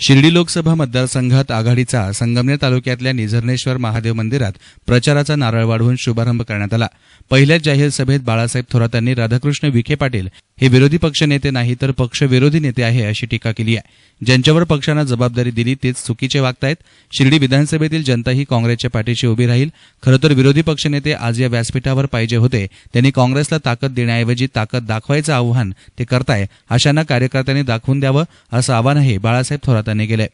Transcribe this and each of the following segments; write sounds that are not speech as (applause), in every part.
शिर्डी लोकसभा मतदारसंघात आघाडीचा संगमनेर तालुक्यातल्या निझरणेश्वर महादेव मंदिरात प्रचाराचा नारळ वाढवून शुभारंभ करण्यात आला. पहिल्याच जाहीर सभेत बाळासाहेब थोरातांनी राधाकृष्ण विखे पाटील हे विरोधी पक्षनेते नाही तर पक्षविरोधी नेते आहे अशी टीका केली आहे. ज्यांच्यावर पक्षानं जबाबदारी दिली तेच चुकीचे वागतायत. शिर्डी विधानसभेतील जनता ही काँग्रेसच्या पाठीशी उभी राहील. खरं तर विरोधी पक्षनेते आज या व्यासपीठावर पाहिजे होते. त्यांनी काँग्रेसला ताकद देण्याऐवजी ताकद दाखवायचं आव्हान ते करताय. अशांना कार्यकर्त्यांनी दाखवून द्यावं असं आवाहनही बाळासाहेब थोरात थोरातांनी केलंय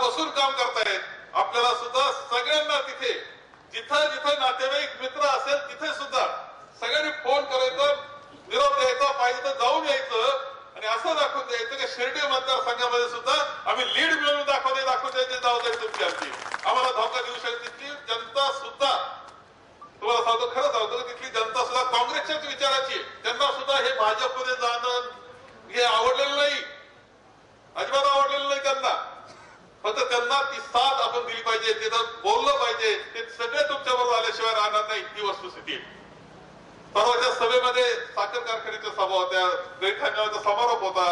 बसून काम करतायत. आपल्याला सुद्धा सगळ्यांना तिथे जिथं जिथं नातेवाईक मित्र असेल तिथे सुद्धा सगळ्यांनी फोन करायचा निरोप द्यायचा पाहिजे तर जाऊन यायचं. आणि असं दाखवून द्यायचं की शिर्डी मतदारसंघामध्ये सुद्धा आम्ही लीड मिळवून दाखवते दाखवून द्यायची जबाबदारी तुमची आमची आम्हाला धोका देऊ शकते तिथली जनता सुद्धा तुम्हाला सांगतो खरं सांगतो की तिथली जनता सुद्धा काँग्रेसच्याच विचाराची आहे. त्यांना सुद्धा हे भाजपमध्ये जाणं हे आवडलेलं नाही अजिबात आवडलेलं नाही त्यांना फक्त त्यांना ती साथ आपण दिली पाहिजे तिथं बोललं पाहिजे ते सगळे तुमच्या बरोबर आल्याशिवाय राहणार नाही ही वस्तुस्थिती आहे. परवाच्या सभेमध्ये साखर कारखान्याच्या सभा होत्या गैरखान्याचा समारोप होता.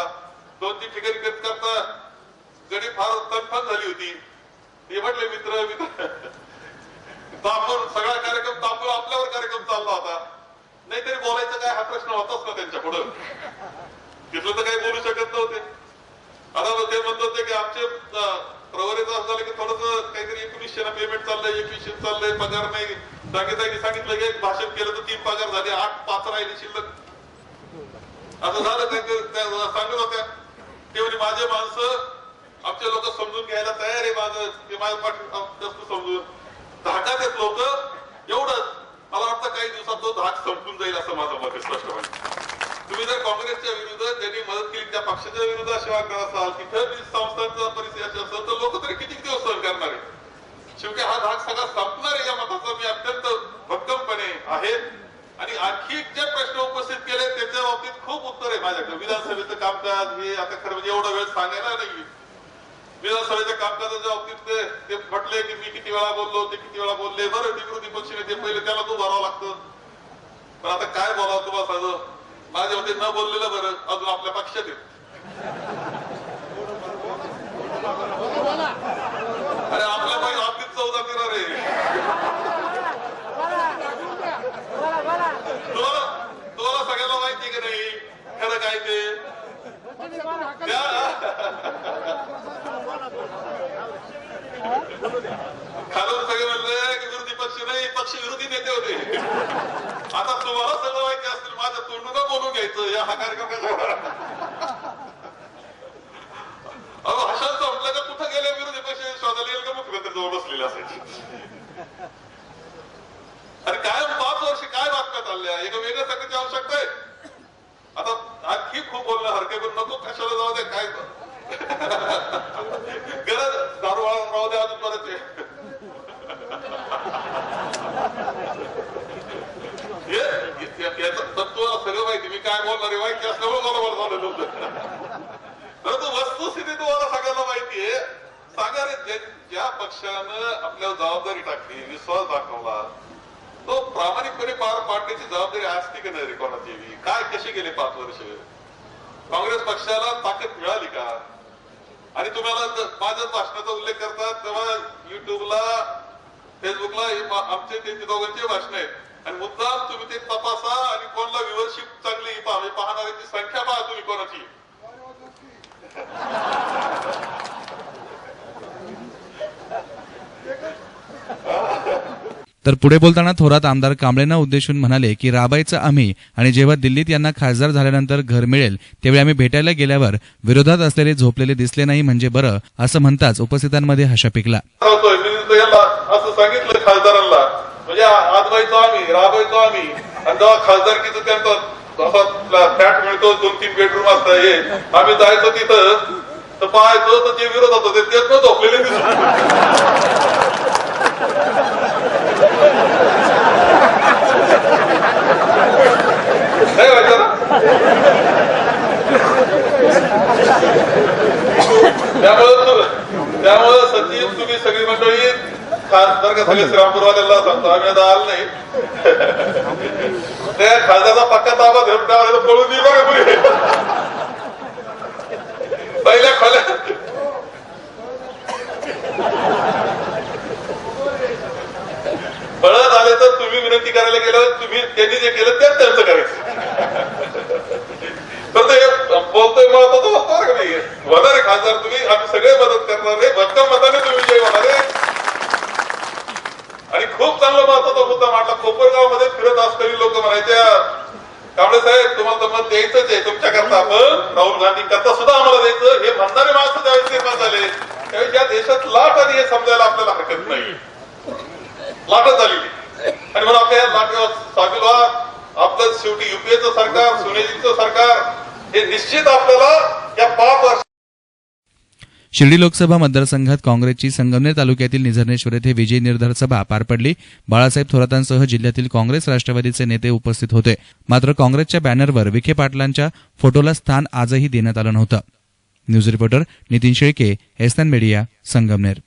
दोन तीन ठिकाणी करत करता गडी फार तनफन झाली होती. हे म्हटले मित्र मित्र. (laughs) तापून सगळा कार्यक्रम तापून आपल्यावर कार्यक्रम चालला होता. नाहीतरी बोलायचं काय हा प्रश्न होताच ना त्यांच्या पुढं. तिथलं तर काही बोलू शकत नव्हते. आता ते म्हणत होते की आमचे प्रवरेचं असं झालं की थोडस काहीतरी एकोणीसशे ना पेमेंट चाललंय एकवीसशे चाललंय पगार नाही. सांगितलं सांगितलं की एक भाषण केलं तर तीन पगार झाले आठ पाच राहिले शिल्लक. असं झालं सांगत होत्या. ते म्हणजे माझे माणसं आमचे लोक समजून घ्यायला तयार आहे माझं. ते माझ्या पाठी समजून. धाकात येत लोक. एवढंच मला वाटतं काही दिवसात तो धाक संपून जाईल असं माझं मत आहे स्पष्टपणे. तुम्ही जर काँग्रेसच्या विरुद्ध ज्यांनी मदत केली त्या पक्षाच्या विरुद्ध सेवा करत असाल तिथं बी संस्थांचा परिस्थिती असेल तर लोक तरी किती दिवस सहन करणार आहे शेवटी हा धाक सगळा संपणार आहे या मताचा मी अत्यंत भक्कमपणे आहे आणि आणखी जे प्रश्न उपस्थित केले त्याच्या बाबतीत खूप उत्तर आहे माझ्याकडे विधानसभेचं कामकाज हे आता खरं म्हणजे एवढा वेळ सांगायला नाही विधानसभेच्या कामकाजाच्या बाबतीत ते म्हटले की मी किती वेळा बोललो ते किती वेळा बोलले बरं विरोधी पक्ष नेते पहिले त्याला तो भरावं लागतं. पण आता काय बोलावं तुम्हाला माझ्या मते न बोललेलं बरं अजून आपल्या पक्षात आहे अरे आपल्या पाहिजे आपलीच चौदा तेरा रे तुम्हाला तुम्हाला सगळ्याला माहिती की नाही खरं काय ते खालून सगळे म्हणले की विरोधी पक्ष नाही पक्ष विरोधी नेते होते. आता तुम्हाला सगळं माहिती असतील माझ्या तोंडून बोलून घ्यायचं या हा कार्यक्रम. कसा अहो अशाच म्हटलं का कुठं गेले विरोधी पक्ष? शोधायला येईल का मुख्यमंत्री जवळ बसलेले असायचे? अरे काय पाच वर्ष काय बातम्या चालल्या एका वेगळ्या सगळ्याची आवश्यकता आहे. आता आणखी खूप बोलणं हरके पण नको कशाला जाऊ दे काय गरज दारू वाळून राहू दे अजून परत ये. हे- हे- याचं तत्व सगळं माहिती मी काय बोलणार आहे माहिती असल्यामुळे मला मला झालं नव्हतं परंतु वस्तुस्थिती तुम्हाला सगळ्यांना माहिती आहे सांगा रे ज्या- ज्या पक्षानं आपल्यावर जबाबदारी टाकली विश्वास दाखवला. तो प्रामाणिकपणे पार पाडण्याची जबाबदारी असती की नाही रे कोणाची? काय कशी गेले पाच वर्ष? काँग्रेस पक्षाला ताकद मिळाली का? आणि तुम्हाला माझ्या भाषणाचा उल्लेख करतात तेव्हा युट्यूबला फेसबुकला हे आमचे त्यांचे दोघांचे भाषण आहेत. आणि मुद्दाम तुम्ही ते तपासा आणि कोणला व्ह्युअरशिप चांगली पाहणाऱ्यांची संख्या पहा तुम्ही कोणाची. तर पुढे बोलताना थोरात आमदार कांबळेंना उद्देशून म्हणाले की राबायचं आम्ही आणि जेव्हा दिल्लीत यांना खासदार झाल्यानंतर घर मिळेल त्यावेळी आम्ही भेटायला गेल्यावर विरोधात असलेले झोपलेले दिसले नाही म्हणजे बरं असं म्हणताच उपस्थितांमध्ये हशा पिकला. असं सांगितलं खासदारांना म्हणजे आजवायचो आम्ही राबायचो आम्ही. आणि जेव्हा खासदारकीचं त्यांचा असा फ्लॅट मिळतो दोन तीन बेडरूम असतं हे आम्ही जायचो तिथं तर पाहायचो तर जे विरोधात होते तेच झोपलेले दिसतो त्यामुळं त्यामुळं सचिव तुम्ही सगळी मंडळी खासदार का सगळे श्रीरामपूरवाल्याला सांगतो आम्ही आता आलो नाही. त्या खासदारचा पक्का ताबा धरपटावर पळून येईल बघा पुढे. पहिल्या खोल्या पळत आले तर तुम्ही विनंती करायला गेलं तुम्ही त्यांनी जे केलं तेच त्यांचं करायचं. खासदार तुम्ही आम्ही सगळे मदत करणार आहे भक्कम मताने तुम्ही विजय होणार आहे आणि खूप चांगला महत्त्वाचा मुद्दा मांडला. कोपरगावमध्ये फिरत असलेली लोक म्हणायच्या कांबळे साहेब तुम्हाला तर मत द्यायचंच आहे तुमच्याकरता आपण राहुल गांधी करता सुद्धा आम्हाला द्यायचं हे म्हणणारे माणसं त्यावेळेस निर्माण झाले. त्यावेळी या देशात लाट आली हे समजायला आपल्याला हरकत नाही. लाटच झालेली. आणि म्हणून आपल्या लाट सामील व्हा. आपलं शेवटी युपीएचं सरकार सुनेजीचं सरकार हे निश्चित आपल्याला या पाच वर्ष शिर्डी लोकसभा मतदारसंघात काँग्रेसची संगमनेर तालुक्यातील निझरनेश्वर येथे विजय निर्धार सभा पार पडली. बाळासाहेब थोरातांसह जिल्ह्यातील काँग्रेस राष्ट्रवादीचे नेते उपस्थित होते. मात्र काँग्रेसच्या बॅनरवर विखे पाटलांच्या फोटोला स्थान आजही देण्यात आलं नव्हतं. News reporter Nitin Shelke SN media Sangamner.